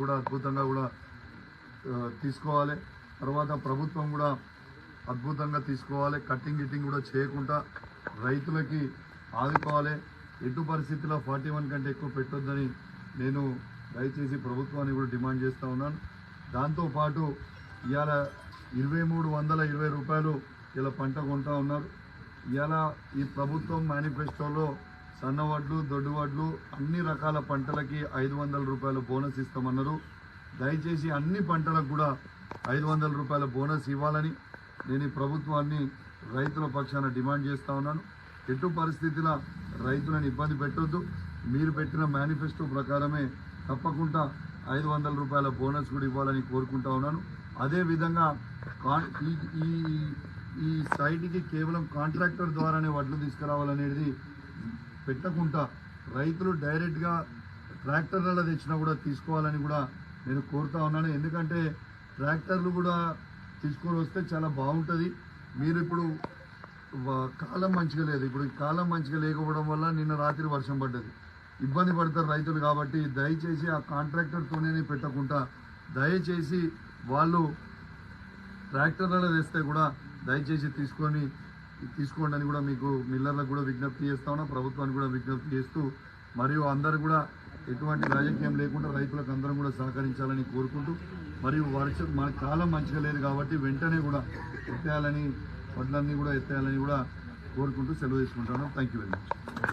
కూడా అద్భుతంగా కూడా తీసుకోవాలి. తర్వాత ప్రభుత్వం కూడా అద్భుతంగా తీసుకోవాలి. కట్టింగ్ గిట్టింగ్ కూడా చేయకుండా రైతులకి ఆదుకోవాలి. ఎటు పరిస్థితిలో ఫార్టీ వన్ కంటే ఎక్కువ పెట్టొద్దని నేను దయచేసి ప్రభుత్వాన్ని కూడా డిమాండ్ చేస్తూ ఉన్నాను. దాంతోపాటు ఇవాళ ఇరవై మూడు వందల ఇరవై రూపాయలు ఇలా పంట కొంటా ఉన్నారు. ఇవాళ ఈ ప్రభుత్వం మేనిఫెస్టోలో సన్న వడ్లు దొడ్డు వడ్లు అన్ని రకాల పంటలకి ఐదు వందల రూపాయల బోనస్ ఇస్తామన్నారు. దయచేసి అన్ని పంటలకు కూడా ఐదు వందల రూపాయల బోనస్ ఇవ్వాలని నేను ఈ ప్రభుత్వాన్ని రైతుల పక్షాన డిమాండ్ చేస్తూ ఉన్నాను. ఎటు పరిస్థితిలో రైతులను ఇబ్బంది పెట్టొద్దు. మీరు పెట్టిన మేనిఫెస్టో ప్రకారమే తప్పకుండా ఐదు వందల రూపాయల బోనస్ కూడా ఇవ్వాలని కోరుకుంటా ఉన్నాను. అదేవిధంగా కా- ఈ ఈ ఈ సైట్కి కేవలం కాంట్రాక్టర్ ద్వారానే వడ్లు తీసుకురావాలనేది పెట్టకుండా రైతులు డైరెక్ట్గా ట్రాక్టర్లలో తెచ్చినా కూడా తీసుకోవాలని కూడా నేను కోరుతా ఉన్నాను. ఎందుకంటే ట్రాక్టర్లు కూడా తీసుకొని వస్తే చాలా బాగుంటుంది. మీరు ఇప్పుడు కాలం మంచిగా లేదు. ఇప్పుడు కాలం మంచిగా లేకపోవడం వల్ల నిన్న రాత్రి వర్షం పడ్డది. ఇబ్బంది పడతారు రైతులు కాబట్టి దయచేసి ఆ కాంట్రాక్టర్తోనే పెట్టకుండా దయచేసి వాళ్ళు ట్రాక్టర్లలో తెస్తే కూడా దయచేసి తీసుకొని తీసుకోండి అని కూడా మీకు మిల్లర్లకు కూడా విజ్ఞప్తి చేస్తా ఉన్నా ప్రభుత్వానికి కూడా విజ్ఞప్తి చేస్తూ మరియు అందరూ కూడా ఎటువంటి రాజకీయం లేకుండా రైతులకు అందరం కూడా సహకరించాలని కోరుకుంటూ మరియు వర్షం మన కాలం మంచిగా లేదు కాబట్టి వెంటనే కూడా ఎత్తేయాలని వడ్లన్నీ కూడా ఎత్తేయాలని కూడా కోరుకుంటూ సెలవు తీసుకుంటాను. Thank you very much